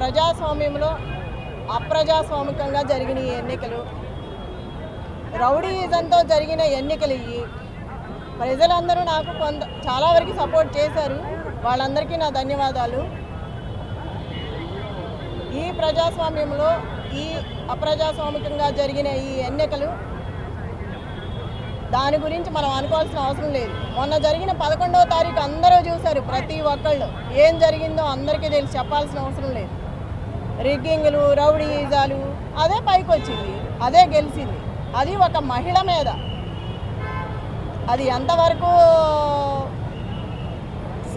ప్రజాస్వామ్యంలో అప్రజాస్వామికంగా జరిగిన ఈ ఎన్నికలు రౌడీయిజంతో జరిగిన ఎన్నికలు ఇవి. ప్రజలందరూ నాకు కొంత చాలా వరకు సపోర్ట్ చేశారు. వాళ్ళందరికీ నా ధన్యవాదాలు. ఈ ప్రజాస్వామ్యంలో ఈ అప్రజాస్వామికంగా జరిగిన ఈ ఎన్నికలు దాని గురించి మనం అనుకోవాల్సిన అవసరం లేదు. మొన్న జరిగిన పదకొండవ తారీఖు అందరూ చూశారు ప్రతి ఒక్కళ్ళు. ఏం జరిగిందో అందరికీ తెలిసి చెప్పాల్సిన అవసరం లేదు. రిగ్గింగ్లు రౌడీజాలు అదే పైకి వచ్చింది అదే గెలిచింది. అది ఒక మహిళ మీద. అది ఎంతవరకు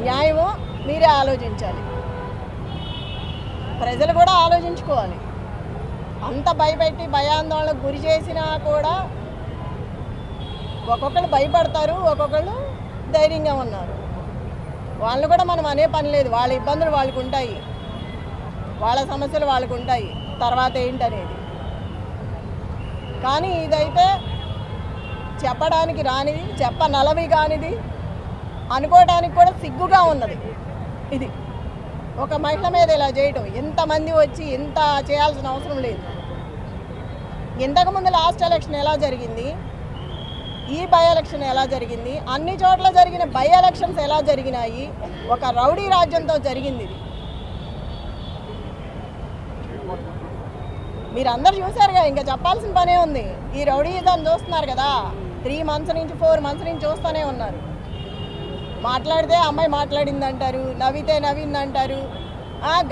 న్యాయమో మీరే ఆలోచించాలి. ప్రజలు కూడా ఆలోచించుకోవాలి. అంత భయపెట్టి భయాందోళనకు గురి చేసినా కూడా ఒక్కొక్కరు భయపడతారు ఒక్కొక్కళ్ళు ధైర్యంగా ఉన్నారు. వాళ్ళు కూడా మనం అనే పని లేదు. వాళ్ళ ఇబ్బందులు వాళ్ళకు ఉంటాయి వాళ్ళ సమస్యలు వాళ్ళకు ఉంటాయి. తర్వాత ఏంటనేది. కానీ ఇదైతే చెప్పడానికి రానిది చెప్ప నలవి కానిది అనుకోవడానికి కూడా సిగ్గుగా ఉన్నది. ఇది. ఒక మహిళ మీద ఇలా చేయటం ఎంతమంది వచ్చి ఇంత చేయాల్సిన అవసరం లేదు. ఇంతకుముందు లాస్ట్ ఎలక్షన్ ఎలా జరిగింది? ఈ బై ఎలక్షన్ ఎలా జరిగింది? అన్ని చోట్ల జరిగిన బై ఎలక్షన్స్ ఎలా జరిగినాయి? ఒక రౌడీ రాజ్యంతో జరిగింది ఇది. మీరు అందరు చూసారుగా ఇంకా చెప్పాల్సిన పనే ఉంది. ఈ రౌడీ దాన్ని చూస్తున్నారు కదా త్రీ మంత్స్ నుంచి ఫోర్ మంత్స్ నుంచి చూస్తూనే ఉన్నారు. మాట్లాడితే అమ్మాయి మాట్లాడింది అంటారు నవ్వితే నవ్వింది అంటారు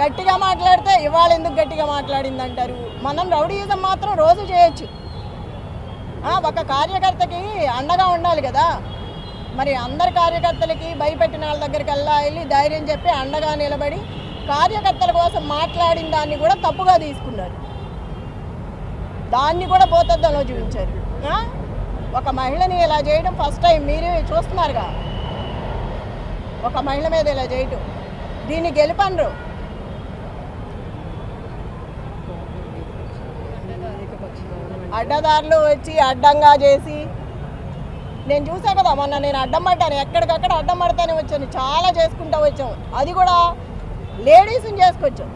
గట్టిగా మాట్లాడితే ఇవాళ ఎందుకు గట్టిగా మాట్లాడింది అంటారు మనం రౌడీయిజం మాత్రం రోజు చేయొచ్చు. ఒక కార్యకర్తకి అండగా ఉండాలి కదా. మరి అందరి కార్యకర్తలకి భయపెట్టిన వాళ్ళ దగ్గరికి వెళ్ళా వెళ్ళి ధైర్యం చెప్పి అండగా నిలబడి కార్యకర్తల కోసం మాట్లాడిన దాన్ని కూడా తప్పుగా తీసుకున్నారు. దాన్ని కూడా భూతద్దంలో చూపించారు. ఒక మహిళని ఇలా చేయడం ఫస్ట్ టైం మీరే చూస్తున్నారుగా. ఒక మహిళ మీద ఇలా చేయటం. దీన్ని గెలిపనరు. అడ్డదారులు వచ్చి అడ్డంగా చేసి నేను చూసా కదా మొన్న నేను అడ్డం పడ్డాను. ఎక్కడికక్కడ అడ్డం పడతానే వచ్చాను. చాలా చేసుకుంటూ వచ్చాము అది కూడా లేడీస్ని చేసుకొచ్చాం.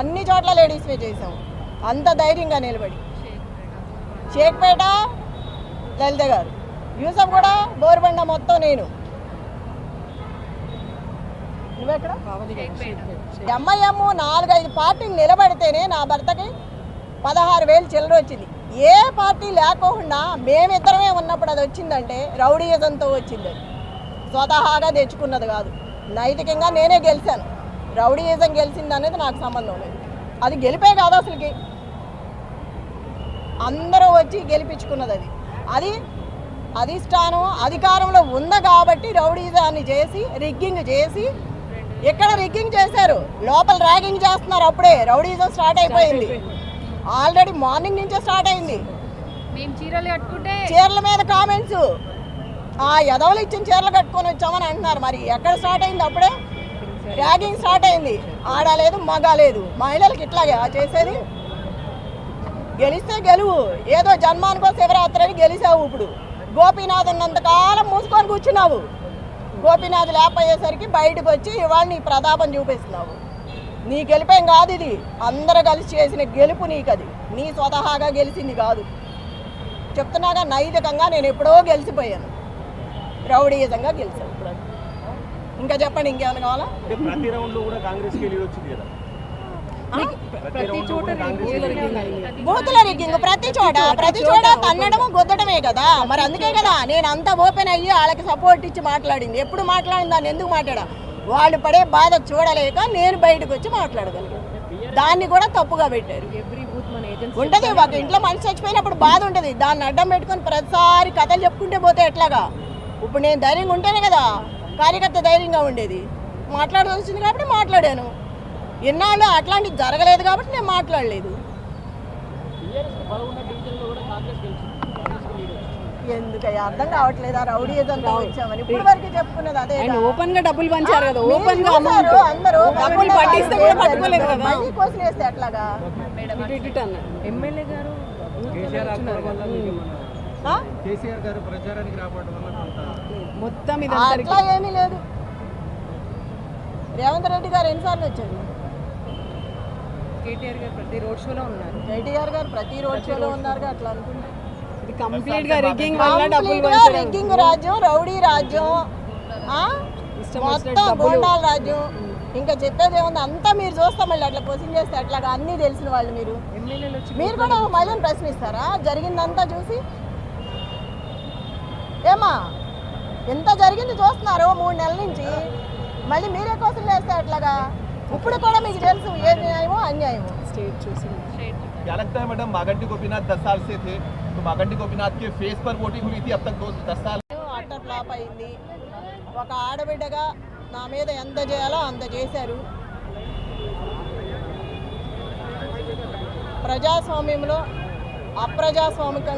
అన్ని చోట్ల లేడీస్ని చేసాం అంత ధైర్యంగా నిలబడి. షేక్పేట లలిత గారు. యూసఫ్ కూడా బోరుబండ మొత్తం నేను. ఎంఐఎం నాలుగైదు పార్టీలు నిలబడితేనే నా భర్తకి పదహారు వేలు చిల్లర వచ్చింది. ఏ పార్టీ లేకోకుండా మేమిద్దరమే ఉన్నప్పుడు అది వచ్చిందంటే రౌడీయిజంతో వచ్చింది. అది స్వతహాగా తెచ్చుకున్నది కాదు. నైతికంగా నేనే గెలిచాను. రౌడీయిజం గెలిచింది అనేది నాకు సంబంధం లేదు. అది గెలిపే కాదు అసలుకి. అందరూ వచ్చి గెలిపించుకున్నది అది. అది అధిష్టానం అధికారంలో ఉంది కాబట్టి రౌడీజాన్ని చేసి రిగ్గింగ్ చేసి ఇక్కడ రిగ్గింగ్ చేశారు? లోపల ర్యాగింగ్ చేస్తున్నారు అప్పుడే. రౌడీజం స్టార్ట్ అయిపోయింది. ఆల్రెడీ మార్నింగ్ నుంచే స్టార్ట్ అయింది. చీరలు మీద కామెంట్స్. ఆ ఎదవలు ఇచ్చిన చీరలు కట్టుకొని వచ్చామని అంటున్నారు. మరి ఎక్కడ స్టార్ట్ అయింది అప్పుడే? ర్యాగింగ్ స్టార్ట్ అయింది. ఆడ లేదు మగ లేదు. మహిళలకు ఇట్లాగే ఆ చేసేది. గెలిస్తే గెలువు. ఏదో జన్మానికో శివరాత్రి అని గెలిచావు ఇప్పుడు. గోపీనాథ్ ఉన్నంతకాలం మూసుకొని కూర్చున్నావు. గోపీనాథ్ లేకపోయేసరికి బయటకు వచ్చి ఇవాళ నీ ప్రతాపం చూపిస్తున్నావు. నీ గెలిపేం కాదు ఇది. అందరూ కలిసి చేసిన గెలుపు నీకది. నీ స్వతహాగా గెలిచింది కాదు. చెప్తున్నాగా నైతికంగా నేను ఎప్పుడో గెలిచిపోయాను. రౌడీయుతంగా గెలిచాను. ఇప్పుడు ఇంకా చెప్పండి ఇంకేమైనా కావాలా? ప్రతి కూడా వచ్చింది కదా ప్రతి రౌండ్లో కూడా కాంగ్రెస్ బూతుల రిగ్గింగ్ ప్రతి చోట ప్రతి చోట తన్నడము గుద్దడమే కదా. మరి అందుకే కదా నేను అంత ఓపెన్ అయ్యి వాళ్ళకి సపోర్ట్ ఇచ్చి మాట్లాడింది. ఎప్పుడు మాట్లాడింది దాన్ని ఎందుకు మాట్లాడా? వాళ్ళు పడే బాధ చూడలేక నేను బయటకు వచ్చి మాట్లాడగలిగాను. దాన్ని కూడా తప్పుగా పెట్టారు. ఉంటది. ఒక ఇంట్లో మనిషి చచ్చిపోయినప్పుడు బాధ ఉంటుంది. దాన్ని అడ్డం పెట్టుకొని ప్రతిసారి కథలు చెప్పుకుంటే పోతే ఎట్లాగా? ఇప్పుడు నేను ధైర్యంగా ఉంటేనే కదా కార్యకర్త ధైర్యంగా ఉండేది. మాట్లాడాల్సి వచ్చింది కాబట్టి మాట్లాడాను. ఇన్నాళ్ళు అట్లాంటివి జరగలేదు కాబట్టి నేను మాట్లాడలేదు. ఎందుకయ్యా? అర్థం కావట్లేదా? రౌడీ ఏదంతా వచ్చామని. ఇప్పుడు వరకు చెప్పుకున్నది అదే ఓపెన్గా డబ్బులు పంచారు కదా. ఓపెన్గా అందరూ డబ్బులు పట్టిస్తే కూడా పట్టుకోలేదు కదా. మళ్ళీ కోసం వేస్తే ఎట్లాగా? ఇటు ఇటు అన్నారు. ఎమ్మెల్యే గారు ఆ? కేసీఆర్ గారు ప్రచారానికి రావడం వల్ల మొత్తం ఇదంతా అట్లా ఏమీ లేదు. రేవంత్ రెడ్డి గారు ఎన్నిసార్లు వచ్చారు? కేటీఆర్ గారు ప్రతి రోడ్ షోలో ఉన్నారు. కేటీఆర్ గారు ప్రతి రోడ్ షోలో ఉన్నారు అట్లా అనుకుంటే. ఇది కంప్లీట్గా రిగ్గింగ్ వల్ల డబ్బులు రిగ్గింగ్ రాజ్యం రౌడీ రాజ్యం. మొత్తం గోండాల రాజ్యం. ఇంకా చెప్పేది ఏముంది? అంతా మీరు చూస్తాం మళ్ళీ అట్లా క్వశ్చన్ చేస్తే అట్లాగా అన్నీ తెలిసిన వాళ్ళు మీరు. మీరు కూడా ఒక మహిళను ప్రశ్నిస్తారా? జరిగిందంతా చూసి? ఏమా? ఎంత జరిగింది చూస్తున్నారు మూడు నెలల నుంచి. మళ్ళీ మీరే కోసం చేస్తే అట్లాగా? ఇప్పుడు కూడా మీకు తెలుసు ఏ న్యాయమో అన్యాయమో స్టేట్ చూసి क्या लगता है मैडम मागंटी गोपीनाथ दस साल से थे तो मागंटी गोपीनाथ के फेस पर वोटिंग हुई थी अब तक दो दस साल అట్టర్ ఫ్లాప్ అయింది ఒక ఆడబిడ్డగా నా మీద ఎంత చేయాలో అంత చేశారు ప్రజాస్వామ్యంలో అప్రజాస్వామికంగా